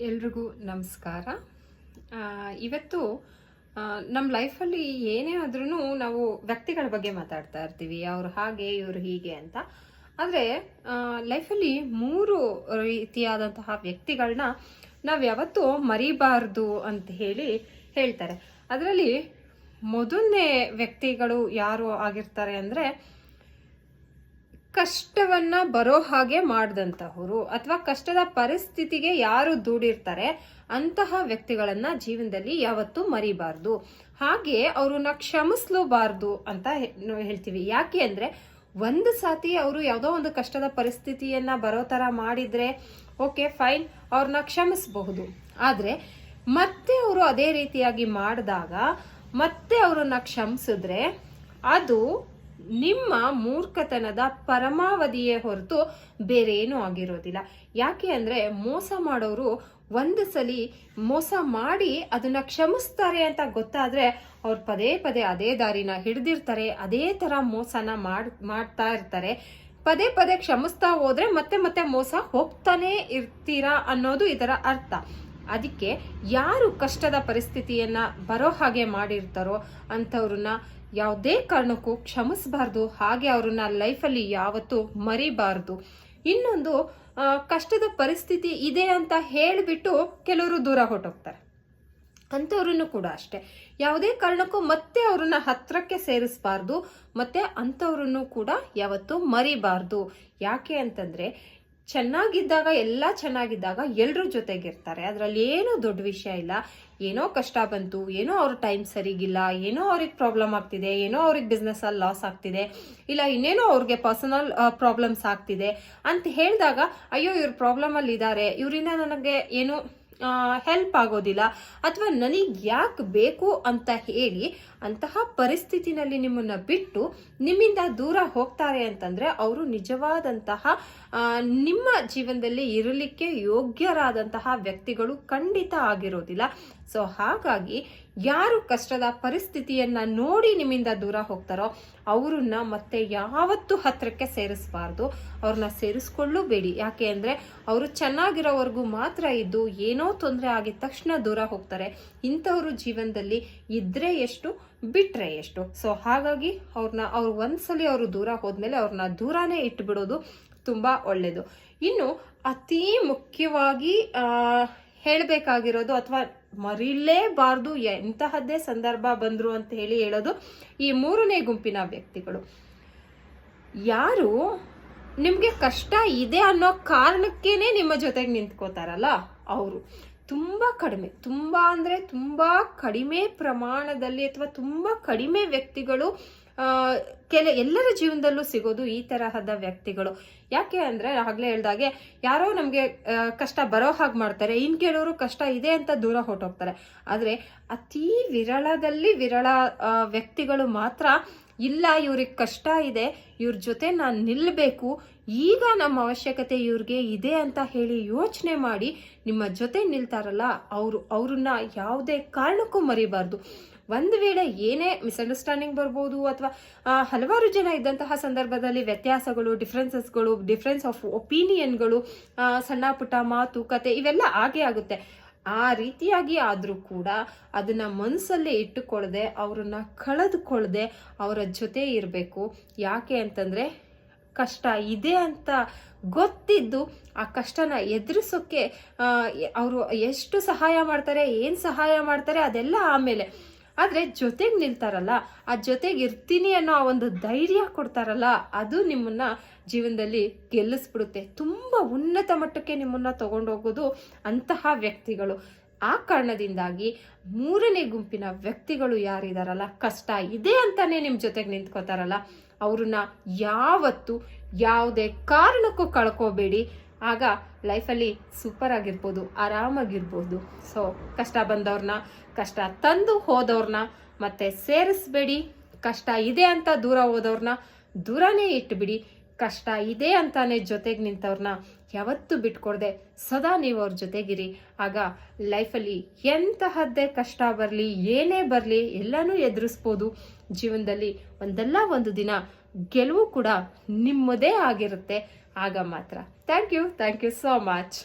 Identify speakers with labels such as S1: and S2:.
S1: ಎಲ್ರಿಗೂ ನಮಸ್ಕಾರ. ಇವತ್ತು ನಮ್ಮ ಲೈಫಲ್ಲಿ ಏನೇ ಆದ್ರೂ ನಾವು ವ್ಯಕ್ತಿಗಳ ಬಗ್ಗೆ ಮಾತಾಡ್ತಾ ಇರ್ತೀವಿ. ಅವ್ರು ಹಾಗೆ, ಇವರು ಹೀಗೆ ಅಂತ. ಆದರೆ ಲೈಫಲ್ಲಿ ಮೂರು ರೀತಿಯಾದಂತಹ ವ್ಯಕ್ತಿಗಳನ್ನ ನಾವು ಯಾವತ್ತೂ ಮರಿಬಾರ್ದು ಅಂತ ಹೇಳಿ ಹೇಳ್ತಾರೆ. ಅದರಲ್ಲಿ ಮೊದಲನೇ ವ್ಯಕ್ತಿಗಳು ಯಾರು ಆಗಿರ್ತಾರೆ ಅಂದರೆ ಕಷ್ಟವನ್ನ ಬರೋ ಹಾಗೆ ಮಾಡಿದಂತಹವರು ಅಥವಾ ಕಷ್ಟದ ಪರಿಸ್ಥಿತಿಗೆ ಯಾರು ದೂಡಿರ್ತಾರೆ ಅಂತಹ ವ್ಯಕ್ತಿಗಳನ್ನ ಜೀವನದಲ್ಲಿ ಯಾವತ್ತೂ ಮರಿಬಾರ್ದು. ಹಾಗೆ ಅವ್ರನ್ನ ಕ್ಷಮಿಸ್ಲೂಬಾರ್ದು ಅಂತ ಹೇಳ್ತೀವಿ. ಯಾಕೆ ಅಂದ್ರೆ ಒಂದು ಸಾತಿ ಅವರು ಯಾವುದೋ ಒಂದು ಕಷ್ಟದ ಪರಿಸ್ಥಿತಿಯನ್ನ ಬರೋ ತರ ಮಾಡಿದ್ರೆ ಓಕೆ ಫೈನ್ ಅವ್ರನ್ನ ಕ್ಷಮಿಸಬಹುದು. ಆದರೆ ಮತ್ತೆ ಅವರು ಅದೇ ರೀತಿಯಾಗಿ ಮಾಡಿದಾಗ ಮತ್ತೆ ಅವ್ರನ್ನ ಕ್ಷಮಿಸಿದ್ರೆ ಅದು ನಿಮ್ಮ ಮೂರ್ಖತನದ ಪರಮಾವಧಿಯೇ ಹೊರತು ಬೇರೆ ಏನೂ ಆಗಿರೋದಿಲ್ಲ. ಯಾಕೆ ಅಂದರೆ ಮೋಸ ಮಾಡೋರು ಒಂದು ಸಲಿ ಮೋಸ ಮಾಡಿ ಅದನ್ನ ಕ್ಷಮಿಸ್ತಾರೆ ಅಂತ ಗೊತ್ತಾದ್ರೆ ಅವ್ರು ಪದೇ ಪದೇ ಅದೇ ದಾರಿನ ಹಿಡ್ದಿರ್ತಾರೆ, ಅದೇ ತರ ಮೋಸನ ಮಾಡ್, ಮಾಡ್ತಾ ಇರ್ತಾರೆ. ಪದೇ ಪದೇ ಕ್ಷಮಿಸ್ತಾ ಹೋದರೆ ಮತ್ತೆ ಮತ್ತೆ ಮೋಸ ಹೋಗ್ತಾನೆ ಇರ್ತೀರಾ ಅನ್ನೋದು ಇದರ ಅರ್ಥ. ಅದಕ್ಕೆ ಯಾರು ಕಷ್ಟದ ಪರಿಸ್ಥಿತಿಯನ್ನ ಬರೋ ಹಾಗೆ ಮಾಡಿರ್ತಾರೋ ಅಂಥವ್ರನ್ನ ಯಾವುದೇ ಕಾರಣಕ್ಕೂ ಕ್ಷಮಿಸಬಾರ್ದು, ಹಾಗೆ ಅವ್ರನ್ನ ಲೈಫಲ್ಲಿ ಯಾವತ್ತೂ ಮರಿಬಾರ್ದು. ಇನ್ನೊಂದು ಕಷ್ಟದ ಪರಿಸ್ಥಿತಿ ಇದೆ ಅಂತ ಹೇಳಿಬಿಟ್ಟು ಕೆಲವರು ದೂರ ಹೊರಟೋಗ್ತಾರೆ. ಅಂಥವ್ರನ್ನು ಕೂಡ ಅಷ್ಟೇ. ಯಾವುದೇ ಕಾರಣಕ್ಕೂ ಮತ್ತೆ ಅವ್ರನ್ನ ಹತ್ತಿರಕ್ಕೆ ಸೇರಿಸಬಾರ್ದು, ಮತ್ತೆ ಅಂಥವ್ರನ್ನು ಕೂಡ ಯಾವತ್ತೂ ಮರಿಬಾರ್ದು. ಯಾಕೆ ಅಂತಂದ್ರೆ ಚೆನ್ನಾಗಿದ್ದಾಗ, ಎಲ್ಲ ಚೆನ್ನಾಗಿದ್ದಾಗ ಎಲ್ಲರೂ ಜೊತೆಗಿರ್ತಾರೆ. ಅದರಲ್ಲಿ ಏನೂ ದೊಡ್ಡ ವಿಷಯ ಇಲ್ಲ. ಏನೋ ಕಷ್ಟ ಬಂತು, ಏನೋ ಅವ್ರ ಟೈಮ್ ಸರಿಗಿಲ್ಲ, ಏನೋ ಅವ್ರಿಗೆ ಪ್ರಾಬ್ಲಮ್ ಆಗ್ತಿದೆ, ಏನೋ ಅವ್ರಿಗೆ ಬಿಸ್ನೆಸ್ ಅಲ್ಲಿ ಲಾಸ್ ಆಗ್ತಿದೆ, ಇಲ್ಲ ಇನ್ನೇನೋ ಅವ್ರಿಗೆ ಪರ್ಸನಲ್ ಪ್ರಾಬ್ಲಮ್ಸ್ ಆಗ್ತಿದೆ ಅಂತ ಹೇಳಿದಾಗ, ಅಯ್ಯೋ, ಇವ್ರ ಪ್ರಾಬ್ಲಮ್ ಅಲ್ಲಿ ಇದ್ದಾರೆ ಇವರಿಂದ ನನಗೆ ಏನು ಹೆಲ್ಪ್ ಆಗೋದಿಲ್ಲ. ಅಥವಾ ನನಗೆ ಯಾಕೆ ಬೇಕು ಅಂತ ಹೇಳಿ ಅಂತಹ ಪರಿಸ್ಥಿತಿನಲ್ಲಿ ನಿಮ್ಮನ್ನ ಬಿಟ್ಟು ನಿಮ್ಮಿಂದ ದೂರ ಹೋಗ್ತಾರೆ ಅಂತಂದ್ರೆ ಅವರು ನಿಜವಾದಂತಹ ನಿಮ್ಮ ಜೀವನದಲ್ಲಿ ಇರಲಿಕ್ಕೆ ಯೋಗ್ಯರಾದಂತಹ ವ್ಯಕ್ತಿಗಳು ಖಂಡಿತ ಆಗಿರೋದಿಲ್ಲ. ಸೊ ಹಾಗಾಗಿ ಯಾರು ಕಷ್ಟದ ಪರಿಸ್ಥಿತಿಯನ್ನ ನೋಡಿ ನಿಮ್ಮಿಂದ ದೂರ ಹೋಗ್ತಾರೋ ಅವ್ರನ್ನ ಮತ್ತೆ ಯಾವತ್ತೂ ಹತ್ರಕ್ಕೆ ಸೇರಿಸಬಾರ್ದು. ಅವ್ರನ್ನ ಸೇರಿಸ್ಕೊಳ್ಳೂಬೇಡಿ. ಯಾಕೆ ಅಂದ್ರೆ ಅವರು ಚೆನ್ನಾಗಿರೋವರೆಗೂ ಮಾತ್ರ ಇದ್ದು ಏನೋ ತೊಂದರೆ ಆಗಿದ ತಕ್ಷಣ ದೂರ ಹೋಗ್ತಾರೆ. ಇಂಥವ್ರು ಜೀವನದಲ್ಲಿ ಇದ್ರೆ ಎಷ್ಟು, ಬಿಟ್ರೆ ಎಷ್ಟು? ಸೊ ಹಾಗಾಗಿ ಅವ್ರನ್ನ, ಅವ್ರು ಒಂದ್ಸಲಿ ಅವರು ದೂರ ಹೋದ್ಮೇಲೆ ಅವ್ರನ್ನ ದೂರನೇ ಇಟ್ಬಿಡೋದು ತುಂಬಾ ಒಳ್ಳೇದು. ಇನ್ನು ಅತಿ ಮುಖ್ಯವಾಗಿ ಹೇಳಬೇಕಾಗಿರೋದು ಅಥವಾ ಮರಿಲೇಬಾರ್ದು, ಎಂತಹದ್ದೇ ಸಂದರ್ಭ ಬಂದ್ರು ಅಂತ ಹೇಳಿ ಹೇಳೋದು ಈ ಮೂರನೇ ಗುಂಪಿನ ವ್ಯಕ್ತಿಗಳು. ಯಾರು ನಿಮಗೆ ಕಷ್ಟ ಇದೆ ಅನ್ನೋ ಕಾರಣಕ್ಕೇನೆ ನಿಮ್ಮ ಜೊತೆಗೆ ನಿಂತ್ಕೋತಾರಲ್ಲ? ಅವರು. ತುಂಬ ಕಡಿಮೆ, ತುಂಬ ಅಂದರೆ ತುಂಬ ಕಡಿಮೆ ಪ್ರಮಾಣದಲ್ಲಿ ಅಥವಾ ತುಂಬ ಕಡಿಮೆ ವ್ಯಕ್ತಿಗಳು ಕೆಲ, ಎಲ್ಲರ ಜೀವನದಲ್ಲೂ ಸಿಗೋದು ಈ ತರಹದ ವ್ಯಕ್ತಿಗಳು. ಯಾಕೆ ಅಂದರೆ ಆಗಲೇ ಹೇಳ್ದಾಗೆ, ಯಾರೋ ನಮಗೆ ಕಷ್ಟ ಬರೋ ಹಾಗೆ ಮಾಡ್ತಾರೆ ಇನ್ನು ಕೆಲವರು ಕಷ್ಟ ಇದೆ ಅಂತ ದೂರ ಹೊರಟೋಗ್ತಾರೆ. ಆದರೆ ಅತಿ ವಿರಳದಲ್ಲಿ ವಿರಳ ವ್ಯಕ್ತಿಗಳು ಮಾತ್ರ, ಇಲ್ಲ ಇವ್ರಿಗೆ ಕಷ್ಟ ಇದೆ, ಇವ್ರ ಜೊತೆ ನಾನು ನಿಲ್ಲಬೇಕು ಈಗ ನಮ್ಮ ಅವಶ್ಯಕತೆ ಇವ್ರಿಗೆ ಇದೆ ಅಂತ ಹೇಳಿ ಯೋಚನೆ ಮಾಡಿ ನಿಮ್ಮ ಜೊತೆ ನಿಲ್ತಾರಲ್ಲ, ಅವರು, ಅವ್ರನ್ನ ಯಾವುದೇ ಕಾರಣಕ್ಕೂ ಮರಿಬಾರ್ದು. ಒಂದು ವೇಳೆ ಏನೇ ಮಿಸ್ಅಂಡರ್ಸ್ಟ್ಯಾಂಡಿಂಗ್ ಬರ್ಬೋದು ಅಥವಾ ಹಲವಾರು ಜನ ಇದ್ದಂತಹ ಸಂದರ್ಭದಲ್ಲಿ ವ್ಯತ್ಯಾಸಗಳು ಡಿಫ್ರೆನ್ಸಸ್ಗಳು ಡಿಫ್ರೆನ್ಸ್ ಆಫ್ ಒಪಿನಿಯನ್ಗಳು ಸಣ್ಣ ಪುಟ್ಟ ಮಾತು, ಕತೆ ಇವೆಲ್ಲ ಆಗೇ ಆಗುತ್ತೆ. ಆ ರೀತಿಯಾಗಿ ಆದರೂ ಕೂಡ ಅದನ್ನ ಮನಸ್ಸಲ್ಲೇ ಇಟ್ಟುಕೊಳ್ಳದೆ, ಅವರನ್ನ ಕಳೆದುಕೊಳ್ಳದೆ ಅವರ ಜೊತೆ ಇರಬೇಕು. ಯಾಕೆ ಅಂತಂದ್ರೆ ಕಷ್ಟ ಇದೆ ಅಂತ ಗೊತ್ತಿದ್ದು ಆ ಕಷ್ಟನ ಎದುರಿಸೋಕ್ಕೆ ಅವರು ಎಷ್ಟು ಸಹಾಯ ಮಾಡ್ತಾರೆ, ಏನು ಸಹಾಯ ಮಾಡ್ತಾರೆ ಅದೆಲ್ಲ ಆಮೇಲೆ ಆದರೆ ಜೊತೆಗೆ ನಿಲ್ತಾರಲ್ಲ, ಆ ಜೊತೆಗೆ ಇರ್ತೀನಿ ಅನ್ನೋ ಆ ಒಂದು ಧೈರ್ಯ ಕೊಡ್ತಾರಲ್ಲ, ಅದು ನಿಮ್ಮನ್ನ ಜೀವನದಲ್ಲಿ ಗೆಲ್ಲಿಸ್ಬಿಡುತ್ತೆ. ತುಂಬ ಉನ್ನತ ಮಟ್ಟಕ್ಕೆ ನಿಮ್ಮನ್ನ ತಗೊಂಡೋಗೋದು ಅಂತಹ ವ್ಯಕ್ತಿಗಳು. ಆ ಕಾರಣದಿಂದಾಗಿ ಮೂರನೇ ಗುಂಪಿನ ವ್ಯಕ್ತಿಗಳು ಯಾರಿದಾರಲ್ಲ, ಕಷ್ಟ ಇದೆ ಅಂತಾನೆ ನಿಮ್ಮ ಜೊತೆಗೆ ನಿಂತ್ಕೋತಾರಲ್ಲ, ಅವ್ರನ್ನ ಯಾವತ್ತು ಯಾವುದೇ ಕಾರಣಕ್ಕೂ ಕಳ್ಕೋಬೇಡಿ. ಆಗ ಲೈಫಲ್ಲಿ ಸೂಪರ್ ಆಗಿರ್ಬೋದು, ಆರಾಮಾಗಿರ್ಬೋದು. ಸೊ ಕಷ್ಟ ಬಂದವ್ರನ್ನ ಕಷ್ಟ ತಂದು ಹೋದವ್ರನ್ನ ಮತ್ತೆ ಸೇರಿಸ್ಬೇಡಿ. ಕಷ್ಟ ಇದೆ ಅಂತ ದೂರ ಹೋದವ್ರನ್ನ ದೂರನೇ ಇಟ್ಬಿಡಿ. ಕಷ್ಟ ಇದೆ ಅಂತಾನೆ ಜೊತೆಗೆ ನಿಂತವ್ರನ್ನ ಯಾವತ್ತೂ ಬಿಟ್ಕೊಡ್ದೆ. ಸದಾ ನೀವು ಅವ್ರ ಜೊತೆಗಿರಿ. ಆಗ ಲೈಫಲ್ಲಿ ಎಂತಹದ್ದೇ ಕಷ್ಟ ಬರಲಿ, ಏನೇ ಬರಲಿ, ಎಲ್ಲನೂ ಎದುರಿಸ್ಬೋದು. ಜೀವನದಲ್ಲಿ ಒಂದಲ್ಲ ಒಂದು ದಿನ ಗೆಲುವು ಕೂಡ ನಿಮ್ಮದೇ ಆಗಿರುತ್ತೆ. ಆಗ ಮಾತ್ರ thank you thank you so much